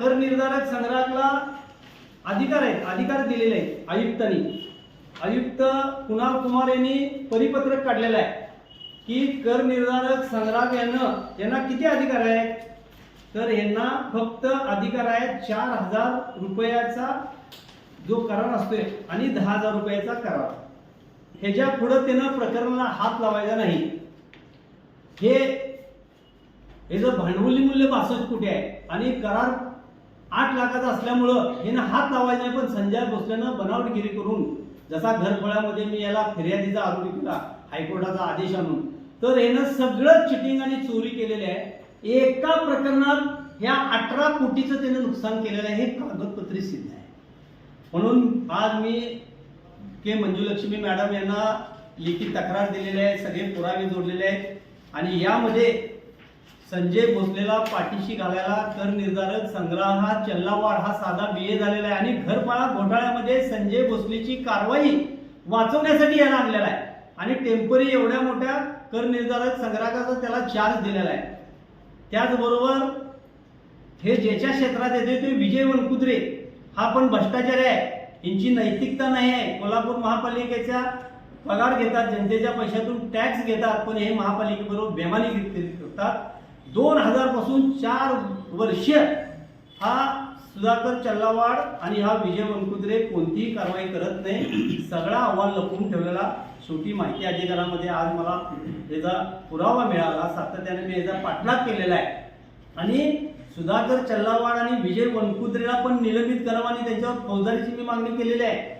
कर निर्धारक संग्रहाला अधिकार आहेत अधिकार दिलेले आहेत आयुक्तांनी. आयुक्त कुणाल कुमार यांनी परिपत्रक काढलेलं आहे की कर निर्धारक संग्राहक यांना यांना किती अधिकार आहेत? तर यांना फक्त अधिकार आहेत चार हजार रुपयाचा जो करार असतोय आणि दहा हजार रुपयाचा करार. ह्याच्या पुढं त्यानं प्रकरणाला हात लावायचा नाही. हे हे जर भांडवली मूल्य बासष्ट कोटी आहे आणि करार आठ लाखाचा असल्यामुळं यानं हात लावायचा नाही पण संजय भोसलेनं बनावटगिरी करून जसा घरफळामध्ये मी याला फिर्यादीचा आरोपी केला हायकोर्टाचा आदेश आणून तर यानं सगळं चिटिंग आणि चोरी केलेली आहे. एका प्रकरणात ह्या अठरा कोटीचं त्यानं नुकसान केलेलं आहे हे कागदपत्री सिद्ध आहे. म्हणून आज मी के मंजुलक्ष्मी मॅडम यांना लिखित तक्रार दिलेली आहे सगळे पुरावे जोडलेले आहेत. आणि यामध्ये संजय भोसलेला पाठीशी घालायला कर निर्धारक संग्रह हा चल्लावाड हा साधा बी ए झालेला आहे आणि घरपाळा घोटाळ्यामध्ये संजय भोसलेची कारवाई वाचवण्यासाठी याला आणलेला आहे. आणि टेम्परी एवढ्या मोठ्या कर निर्धारक संग्राहकाचा त्याला चार्ज दिलेला आहे. त्याचबरोबर हे ज्याच्या क्षेत्रात येते ते विजय वनकुद्रे. हा पण भ्रष्टाचारी आहे. यांची नैतिकता नाही आहे. कोल्हापूर महापालिकेचा पगार घेतात जनतेच्या पैशातून टॅक्स घेतात पण हे महापालिकेबरोबर बेमानी करतात दोन हजारपासून चार वर्ष हा सुधाकर चल्लावाड आणि हा विजय वनकुद्रे कोणतीही कारवाई करत नाही. सगळा अहवाल लपवून ठेवलेला शेवटी माहिती अधिकारामध्ये आज मला याचा पुरावा मिळाला. सातत्याने मी याचा पाठलाग केलेला आहे. आणि सुधाकर चल्लावाड आणि विजय वनकुद्रेला पण निलंबित करावा आणि त्यांच्यावर फौजदारीची मी मागणी केलेली आहे.